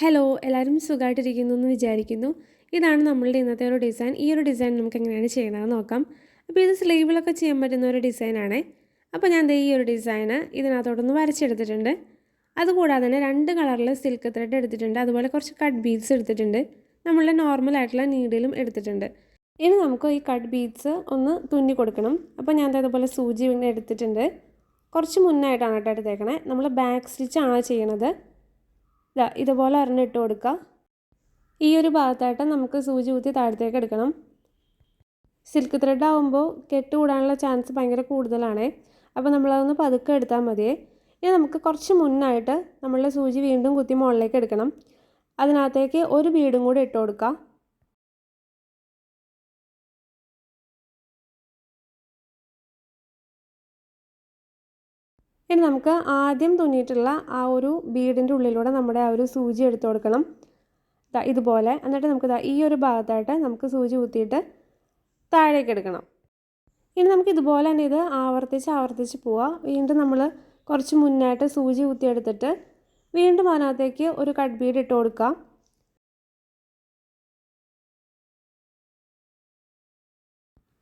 Hello എല്ലാവരും സുഖമായിട്ടിരിക്കുന്നു എന്ന് വിചാരിക്കുന്നു. ഇതാണ് നമ്മളുടെ ഇന്നത്തെ ഒരു ഡിസൈൻ ഈ ഒരു ഡിസൈൻ നമുക്ക് എങ്ങനെയാണ് ചെയ്യണമെന്ന് നോക്കാം. അപ്പോൾ ഇത് സ്ലീവിലൊക്കെ ചെയ്യാൻ പറ്റുന്ന ഒരു ഡിസൈനാണ് അപ്പോൾ ഞാൻ ഈ ഒരു ഡിസൈന് ഇതിനകത്തോട്ടൊന്ന് വരച്ചെടുത്തിട്ടുണ്ട്. അതുകൂടാതെ തന്നെ രണ്ട് കളറിൽ സിൽക്ക് ത്രെഡ് എടുത്തിട്ടുണ്ട്. അതുപോലെ കുറച്ച് കട്ട് ബീഡ്സ് എടുത്തിട്ടുണ്ട്. നമ്മളുടെ നോർമൽ ആയിട്ടുള്ള നീഡിലും എടുത്തിട്ടുണ്ട്. ഇനി നമുക്ക് ഈ കട്ട് ബീഡ്സ് ഒന്ന് തുന്നി കൊടുക്കണം. അപ്പോൾ ഞാൻ അതേപോലെ സൂചി എടുത്തിട്ടുണ്ട്. കുറച്ച് മുന്നായിട്ടാണ് കേട്ടോ എടുത്തേക്കണേ. നമ്മൾ ബാക്ക് സ്റ്റിച്ചാണ് ചെയ്യണത്. ഇതുപോലെ അരഞ്ഞിട്ട് കൊടുക്കുക ഈ ഒരു ഭാഗത്തായിട്ട് നമുക്ക് സൂചി ഊത്തി താഴത്തേക്ക് എടുക്കണം. സിൽക്ക് ത്രെഡ് ആകുമ്പോൾ കെട്ട് കൂടാനുള്ള ചാൻസ് ഭയങ്കര കൂടുതലാണ്. അപ്പോൾ നമ്മളതൊന്ന് പതുക്കെ എടുത്താൽ മതിയേ ഇനി നമുക്ക് കുറച്ച് മുന്നായിട്ട് നമ്മളുടെ സൂചി വീണ്ടും കുത്തി മുകളിലേക്ക് എടുക്കണം. അതിനകത്തേക്ക് ഒരു ബീഡും കൂടി ഇട്ട് കൊടുക്കുക ഇനി നമുക്ക് ആദ്യം തുന്നിയിട്ടുള്ള ആ ഒരു ബീഡിന്റെ ഉള്ളിലൂടെ നമ്മുടെ ആ ഒരു സൂചി എടുത്തു കൊടുക്കണം. ഇതുപോലെ. എന്നിട്ട് നമുക്ക് ഈ ഒരു ഭാഗത്തായിട്ട് നമുക്ക് സൂചി കുത്തിയിട്ട് താഴേക്ക് എടുക്കണം. ഇനി നമുക്ക് ഇതുപോലെ തന്നെ ഇത് ആവർത്തിച്ച് ആവർത്തിച്ച് പോവാം. വീണ്ടും നമ്മൾ കുറച്ച് മുന്നായിട്ട് സൂചി കുത്തിയെടുത്തിട്ട് വീണ്ടും അതിനകത്തേക്ക് ഒരു കട്ട് ബീഡ് ഇട്ട് കൊടുക്കാം.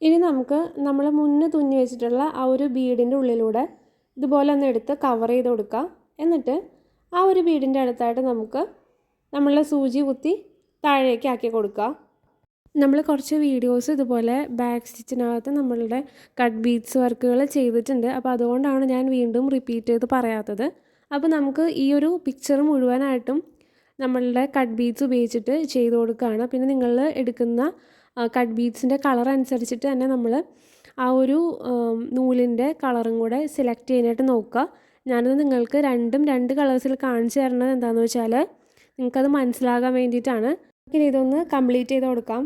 ഇനി നമുക്ക് നമ്മൾ മുന്നേ തുന്നി വെച്ചിട്ടുള്ള ആ ഒരു ബീഡിന്റെ ഉള്ളിലൂടെ ഇതുപോലെ ഒന്ന് എടുത്ത് കവർ ചെയ്ത് കൊടുക്കുക എന്നിട്ട് ആ ഒരു ബീഡിന്റെ അടുത്തായിട്ട് നമുക്ക് നമ്മളുടെ സൂചി കുത്തി താഴേക്ക് ആക്കി കൊടുക്കുക നമ്മൾ കുറച്ച് വീഡിയോസ് ഇതുപോലെ ബാക്ക് സ്റ്റിച്ചിനകത്ത് നമ്മളുടെ കട്ട് ബീഡ്സ് വർക്കുകൾ ചെയ്തിട്ടുണ്ട്. അപ്പോൾ അതുകൊണ്ടാണ് ഞാൻ വീണ്ടും റിപ്പീറ്റ് ചെയ്ത് പറയാത്തത്. അപ്പോൾ നമുക്ക് ഈ ഒരു പിക്ചർ മുഴുവനായിട്ടും നമ്മളുടെ കട്ട് ബീഡ്സ് ഉപയോഗിച്ചിട്ട് ചെയ്ത് കൊടുക്കുകയാണ്. പിന്നെ നിങ്ങൾ എടുക്കുന്ന കട്ട് ബീഡ്സിന്റെ കളർ അനുസരിച്ചിട്ട് തന്നെ നമ്മൾ ആ ഒരു നൂലിന്റെ കളറും കൂടെ സെലക്ട് ചെയ്യാനായിട്ട് നോക്കുക. ഞാനത് നിങ്ങൾക്ക് രണ്ടും രണ്ട് കളേഴ്സിൽ കാണിച്ചു തരുന്നത് എന്താണെന്ന് വെച്ചാൽ നിങ്ങൾക്കത് മനസ്സിലാകാൻ വേണ്ടിയിട്ടാണ്. ഇനി ഇതൊന്ന് കംപ്ലീറ്റ് ചെയ്ത് കൊടുക്കാം.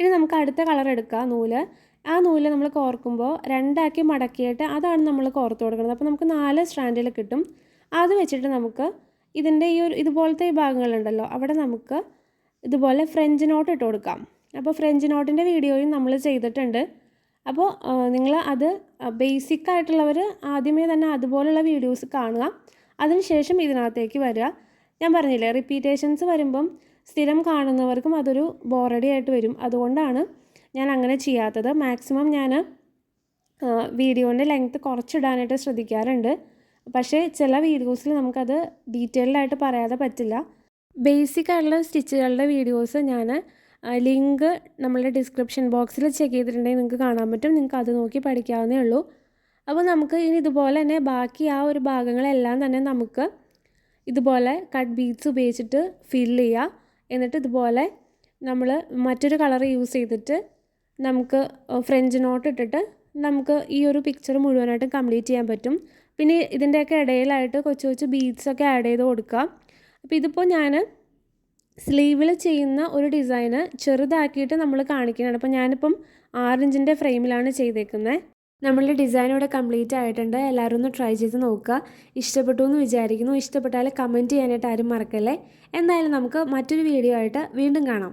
ഇനി നമുക്ക് അടുത്ത കളർ എടുക്കാം നൂൽ. ആ നൂൽ നമ്മൾ കോർക്കുമ്പോൾ രണ്ടാക്കി മടക്കിയിട്ട് അതാണ് നമ്മൾ കോർത്ത് കൊടുക്കുന്നത്. അപ്പോൾ നമുക്ക് നാല് സ്റ്റാൻഡിൽ കിട്ടും. അത് വെച്ചിട്ട് നമുക്ക് ഇതിന്റെ ഈ ഒരു ഇതുപോലത്തെ ഈ ഭാഗങ്ങളുണ്ടല്ലോ അവിടെ നമുക്ക് ഇതുപോലെ ഫ്രഞ്ച് നോട്ട് ഇട്ട് കൊടുക്കാം. അപ്പോൾ ഫ്രഞ്ച് നോട്ടിന്റെ വീഡിയോയും നമ്മൾ ചെയ്തിട്ടുണ്ട്. അപ്പോൾ നിങ്ങൾ അത് ബേസിക് ആയിട്ടുള്ളവർ ആദ്യമേ തന്നെ അതുപോലുള്ള വീഡിയോസ് കാണുക. അതിനുശേഷം ഇതിനകത്തേക്ക് വരിക. ഞാൻ പറഞ്ഞില്ലേ റിപ്പീറ്റേഷൻസ് വരുമ്പം സ്ഥിരം കാണുന്നവർക്കും അതൊരു ബോറടി ആയിട്ട് വരും. അതുകൊണ്ടാണ് ഞാൻ അങ്ങനെ ചെയ്യാത്തത് മാക്സിമം ഞാൻ വീഡിയോന്റെ ലെങ്ത്ത് കുറച്ചിടാനായിട്ട് ശ്രദ്ധിക്കാറുണ്ട്. പക്ഷേ ചില വീഡിയോസിൽ നമുക്കത് ഡീറ്റെയിൽഡായിട്ട് പറയാതെ പറ്റില്ല. ബേസിക് ആയിട്ടുള്ള സ്റ്റിച്ചുകളുടെ വീഡിയോസ് ഞാൻ ലിങ്ക് നമ്മളുടെ ഡിസ്ക്രിപ്ഷൻ ബോക്സിൽ ചെക്ക് ചെയ്തിട്ടുണ്ടെങ്കിൽ നിങ്ങൾക്ക് കാണാൻ പറ്റും. നിങ്ങൾക്ക് അത് നോക്കി പഠിക്കാവുന്നേ ഉള്ളൂ. അപ്പോൾ നമുക്ക് ഇനി ഇതുപോലെ തന്നെ ബാക്കി ആ ഒരു ഭാഗങ്ങളെല്ലാം തന്നെ നമുക്ക് ഇതുപോലെ കട്ട് ബീഡ്സ് ഉപയോഗിച്ചിട്ട് ഫില്ല് ചെയ്യുക എന്നിട്ട് ഇതുപോലെ നമ്മൾ മറ്റൊരു കളർ യൂസ് ചെയ്തിട്ട് നമുക്ക് ഫ്രഞ്ച് നോട്ട് ഇട്ടിട്ട് നമുക്ക് ഈ ഒരു പിക്ചർ മുഴുവനായിട്ടും കംപ്ലീറ്റ് ചെയ്യാൻ പറ്റും. പിന്നെ ഇതിന്റെയൊക്കെ ഇടയിലായിട്ട് കൊച്ചു കൊച്ചു ബീഡ്സൊക്കെ ആഡ് ചെയ്ത് കൊടുക്കാം അപ്പോൾ ഇതിപ്പോൾ ഞാൻ സ്ലീവിൽ ചെയ്യുന്ന ഒരു ഡിസൈന് ചെറുതാക്കിയിട്ട് നമ്മൾ കാണിക്കുന്നതാണ് അപ്പോൾ ഞാനിപ്പം ആറിഞ്ചിന്റെ ഫ്രെയിമിലാണ് ചെയ്തേക്കുന്നത് നമ്മളുടെ ഡിസൈൻ ഇവിടെ കംപ്ലീറ്റ് ആയിട്ടുണ്ട്. എല്ലാവരും ഒന്ന് ട്രൈ ചെയ്ത് നോക്കുക. ഇഷ്ടപ്പെട്ടു എന്ന് വിചാരിക്കുന്നു. ഇഷ്ടപ്പെട്ടാൽ കമന്റ് ചെയ്യാനായിട്ട് ആരും മറക്കല്ലേ. എന്തായാലും നമുക്ക് മറ്റൊരു വീഡിയോ ആയിട്ട് വീണ്ടും കാണാം.